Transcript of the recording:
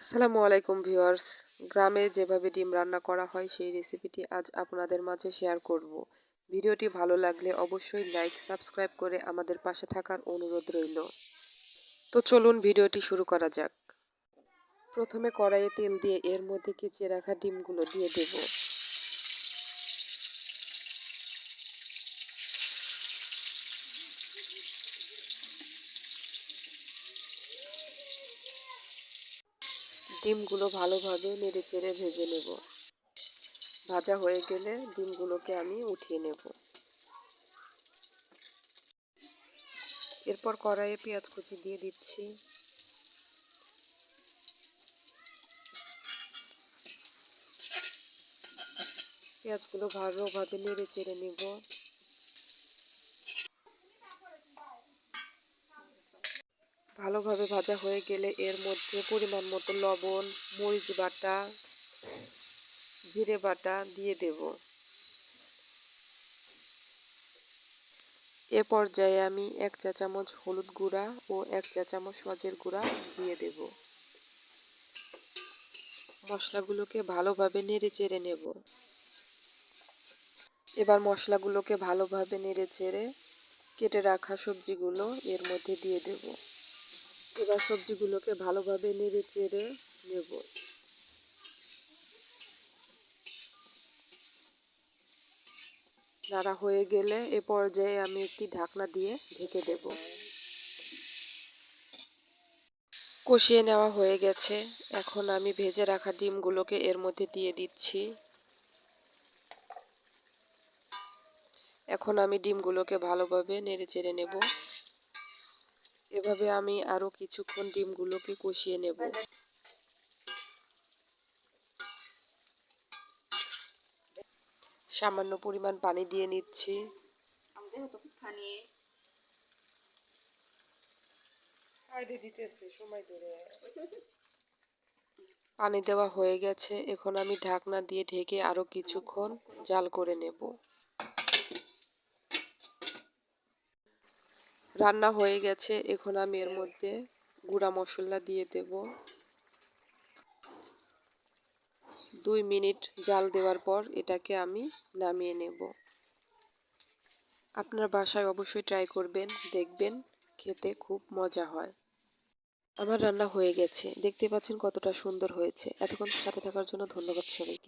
আসসালামু আলাইকুম ভিউয়ার্স। গ্রামে যেভাবে ডিম রান্না করা হয়, সেই রেসিপিটি আজ আপনাদের মাঝে শেয়ার করব। ভিডিওটি ভালো লাগলে অবশ্যই লাইক, সাবস্ক্রাইব করে আমাদের পাশে থাকার অনুরোধ রইল। তো চলুন ভিডিওটি শুরু করা যাক। প্রথমে কড়াইয়ে তেল দিয়ে এর মধ্যে কেচে রাখা ডিমগুলো দিয়ে দেব। ডিমগুলো ভালোভাবে নেড়ে চেড়ে ভেজে নেব। ভাজা হয়ে গেলে ডিমগুলোকে আমি উঠিয়ে নেব। এরপর কড়াইয়ে পেঁয়াজ কুচি দিয়ে দিচ্ছি। পেঁয়াজগুলো ভালোভাবে নেড়ে চেড়ে নেব। ভালোভাবে ভাজা হয়ে গেলে এর মধ্যে পরিমাণ মতো লবণ, মরিচ বাটা, জিরে বাটা দিয়ে দেব। এ পর্যায়ে আমি এক চা চামচ হলুদ গুঁড়া ও এক চা চামচ সজের গুঁড়া দিয়ে দেব। মশলাগুলোকে ভালোভাবে নেড়ে চেড়ে নেব। এবার মশলাগুলোকে ভালোভাবে নেড়ে চেড়ে কেটে রাখা সবজিগুলো এর মধ্যে দিয়ে দেব। এবার সবজিগুলোকে ভালোভাবে নেড়ে চেড়ে নেব। নাড়া হয়ে গেলে এ পর্যায়ে আমি একটি ঢাকনা দিয়ে ঢেকে দেব। কষিয়ে নেওয়া হয়ে গেছে। এখন আমি ভেজে রাখা ডিমগুলোকে এর মধ্যে দিয়ে দিচ্ছি। এখন আমি ডিমগুলোকে ভালোভাবে নেড়ে চেড়ে নেব। এভাবে আমি আরও কিছুক্ষণ ডিমগুলোকে কষিয়ে নেব। সামান্য পরিমাণ পানি দিয়ে নিচ্ছি। পানি দেওয়া হয়ে গেছে এখন আমি ঢাকনা দিয়ে ঢেকে আরও কিছুক্ষণ জাল করে নেব। রান্না হয়ে গেছে, এখন আমি এর মধ্যে গুঁড়া মশলা দিয়ে দেব। দুই মিনিট জাল দেওয়ার পর এটাকে আমি নামিয়ে নেব। আপনার বাসায় অবশ্যই ট্রাই করবেন, দেখবেন খেতে খুব মজা হয়। আমার রান্না হয়ে গেছে, দেখতে পাচ্ছেন কতটা সুন্দর হয়েছে। এতক্ষণ সাথে থাকার জন্য ধন্যবাদ সবাইকে।